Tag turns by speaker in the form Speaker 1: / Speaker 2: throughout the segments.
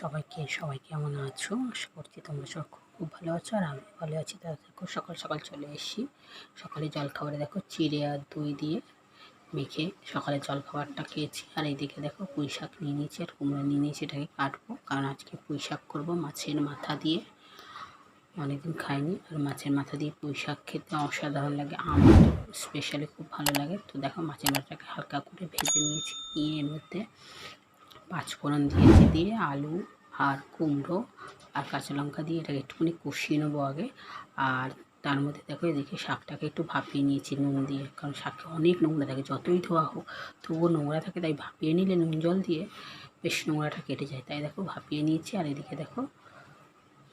Speaker 1: সবাইকে, সবাই কেমন আছো? আশা করছি তোমরা সব খুব ভালো আছো আর আমি ভালো আছি। তা দেখো, সকাল সকাল চলে এসেছি। সকালে জল খাবারে দেখো, চিড়ে আর দই দিয়ে মেখে সকালে জল খাবারটা খেয়েছি। আর এইদিকে দেখো, পুঁই শাক নিয়ে নিয়েছি আর কুমড়ো নিয়ে নিয়েছি, এটাকে কাটবো। কারণ আজকে পুঁই শাক করব মাছের মাথা দিয়ে। অনেকদিন খাইনি আর মাছের মাথা দিয়ে পুঁই শাক খেতে অসাধারণ লাগে। আমার স্পেশালি খুব ভালো লাগে। তো দেখো, মাছের মাথাটাকে হালকা করে ভেজে নিয়েছি। নিয়ে এর মধ্যে পাঁচফোড়ন দিয়েছি দিয়ে, আলু আর কুমড়ো আর কাঁচা লঙ্কা দিয়ে এটাকে একটুখানি কষিয়ে নেব আগে। আর তার মধ্যে দেখো এদিকে শাকটাকে একটু ভাপিয়ে নিয়েছি নুন দিয়ে, কারণ শাকে অনেক নোংরা থাকে, যতই ধোয়া হোক তবুও নোংরা থাকে, তাই ভাপিয়ে নিলে নুন জল দিয়ে বেশ নোংরাটা কেটে যায়। তাই দেখো ভাপিয়ে নিয়েছি, আর এদিকে দেখো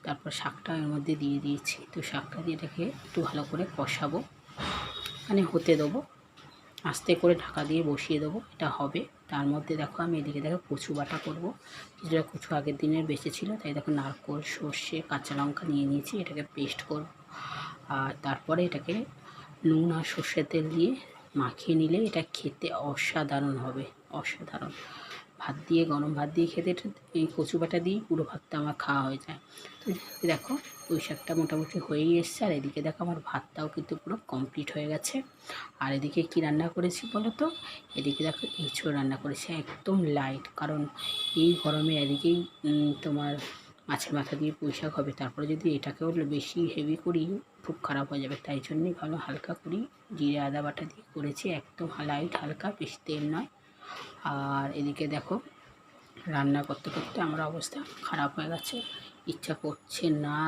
Speaker 1: তারপর শাকটা এর মধ্যে দিয়ে দিয়েছি। তো শাকটা দিয়ে এটাকে একটু ভালো করে কষাবো মানে হতে দেবো। আস্তে করে ঢাকা দিয়ে বসিয়ে দেবো, এটা হবে। তার মধ্যে দেখো আমি এদিকে দেখো কচু বাটা করব। কিছুটা কচু আগের দিনের বেঁচে ছিল, তাই দেখো নারকোল, সর্ষে, কাঁচা লঙ্কা নিয়ে নিয়েছি, এটাকে পেস্ট করব। আর তারপরে এটাকে নুন আর সর্ষের তেল দিয়ে মাখিয়ে নিলে এটা খেতে অসাধারণ হবে, অসাধারণ। ভাত দিয়ে, গরম ভাত দিয়ে খেতে এই কচু বাটা দিয়ে পুরো ভাতটা আমার খাওয়া হয়ে যায়। তো দেখো পুঁই শাকটা মোটামুটি হয়েই এসছে, আর এদিকে দেখো আমার ভাতটাও কিন্তু পুরো কমপ্লিট হয়ে গেছে। আর এদিকে কি রান্না করেছি বলো তো? এদিকে দেখো এঁচড় রান্না করেছি, একদম লাইট কারণ এই গরমে এদিকেই তোমার মাছের মাথা দিয়ে পুঁই শাক হবে। তারপরে যদি এটাকেও বেশি হেভি করি, খুব খারাপ হয়ে যাবে। তাই জন্যই ভালো হালকা করি, জিরে, আদা বাটা দিয়ে করেছি, একদম লাইট হালকা, বেশি তেল নয়। আর এদিকে দেখো, রান্না করতে করতে আমার অবস্থা খারাপ হয়ে গেছে। ইচ্ছা করছে না।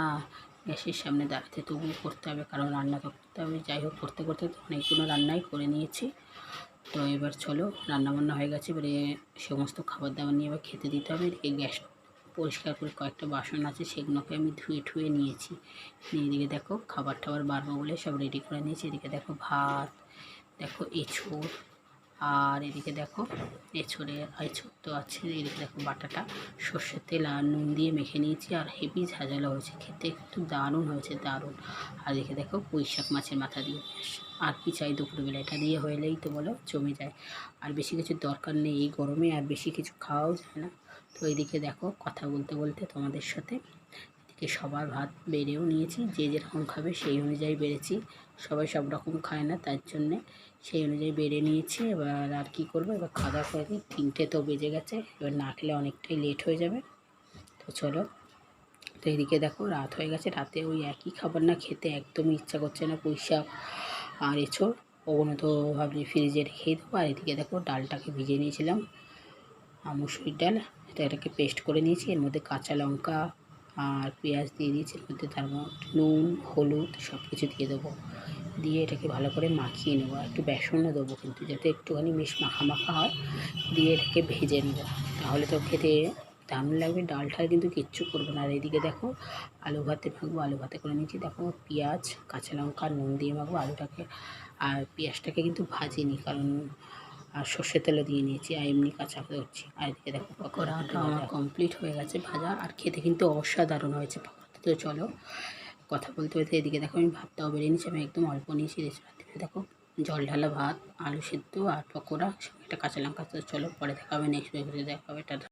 Speaker 1: গ্যাসের সামনে দাঁড়াতে তবুও করতে হবে, কারণ রান্না তো করতে হবে। যাই হোক, করতে করতে তো অনেকগুলো রান্নাই করে নিয়েছি। তো এবার চলো রান্না বান্না হয়ে গেছে। এবারে সমস্ত খাবার দাবার নিয়ে এবার খেতে দিতে হবে। এদিকে গ্যাস পরিষ্কার করে কয়েকটা বাসন আছে, সেগুলোকে আমি ধুয়ে ঠুয়ে নিয়েছি। নিয়ে এদিকে দেখো খাবার টাবার বাড়বো বলে সব রেডি করে নিয়েছি। এদিকে দেখো ভাত, দেখো এঁচড় আর এদিকে দেখো এঁচড়ে এঁচড় তো আছে, এদিকে দেখো বাটাটা। সর্ষের তেল আর নুন দিয়ে মেখে নিয়েছি আর হেভি ঝাঁঝালো হয়েছে, খেতে একটু দারুণ হয়েছে, দারুণ। আর এদিকে দেখো পুঁই মাছের মাথা দিয়ে। আর কি চাই দুপুরবেলা, এটা দিয়ে হলেই তো বলো জমে যায়। আর বেশি কিছু দরকার নেই এই গরমে, আর বেশি কিছু খাওয়াও যায় না। তো এদিকে দেখো কথা বলতে বলতে তোমাদের সাথে এদিকে সবার ভাত বেড়েও নিয়েছি, যে যেরকম খাবে সেই অনুযায়ী বেড়েছি। সবাই সব রকম খায় না, তার জন্যে সেই অনুযায়ী বেড়ে নিয়েছি। এবার আর কী করব? এবার খাওয়া করে তিনটে তো বেজে গেছে, এবার না খেলে অনেকটাই লেট হয়ে যাবে। তো চলো, তো এদিকে দেখো রাত হয়ে গেছে। রাতে ওই একই খাবার না খেতে একদমই ইচ্ছা করছে না শাক আর এঁচড়। ওগুলো তো ভাবছি ফ্রিজে রেখেই দেবো। আর এদিকে দেখো ডালটাকে ভিজিয়ে নিয়েছিলাম। মুসুরির ডাল, এটা এটাকে পেস্ট করে নিয়েছি। এর মধ্যে কাঁচা লঙ্কা আর পেঁয়াজ দিয়ে দিয়েছি মধ্যে তার মধ্যে নুন, হলুদ সব কিছু দিয়ে দেবো। দিয়ে এটাকে ভালো করে মাখিয়ে নেব একটু বেসনও দেবো কিন্তু, যাতে একটুখানি বেশ মাখা মাখা হয়। দিয়ে এটাকে ভেজে নেব। তাহলে তো খেতে দারুণ লাগবে, ডালটা কিন্তু কিচ্ছু করব না। আর এদিকে দেখো, আলু ভাতে মাখবো, আলু ভাতে করে নিয়েছি। দেখো, পেঁয়াজ, কাঁচা লঙ্কা, নুন দিয়ে মাখবো, আলুটাকে। আর পেঁয়াজটাকে কিন্তু ভাজিনি, কারণ আর সর্ষের তেলে দিয়ে নিয়েছি আর এমনি কাঁচা করছি। আর এদিকে দেখো পকোড়াটা আমার কমপ্লিট হয়ে গেছে ভাজা আর খেতে কিন্তু অসাধারণ হয়েছে পকোড়া তো চলো কথা বলতে বলতে এদিকে দেখো আমি ভাতটাও বেরিয়ে নিয়েছি আমি একদম অল্প নিয়েছি থেকে দেখো জল ঢালা ভাত আলু সেদ্ধ আর পকোড়া সঙ্গে একটা কাঁচা লঙ্কা। তো চলো পরে দেখা হবে নেক্সট দেখা হবে টাটা।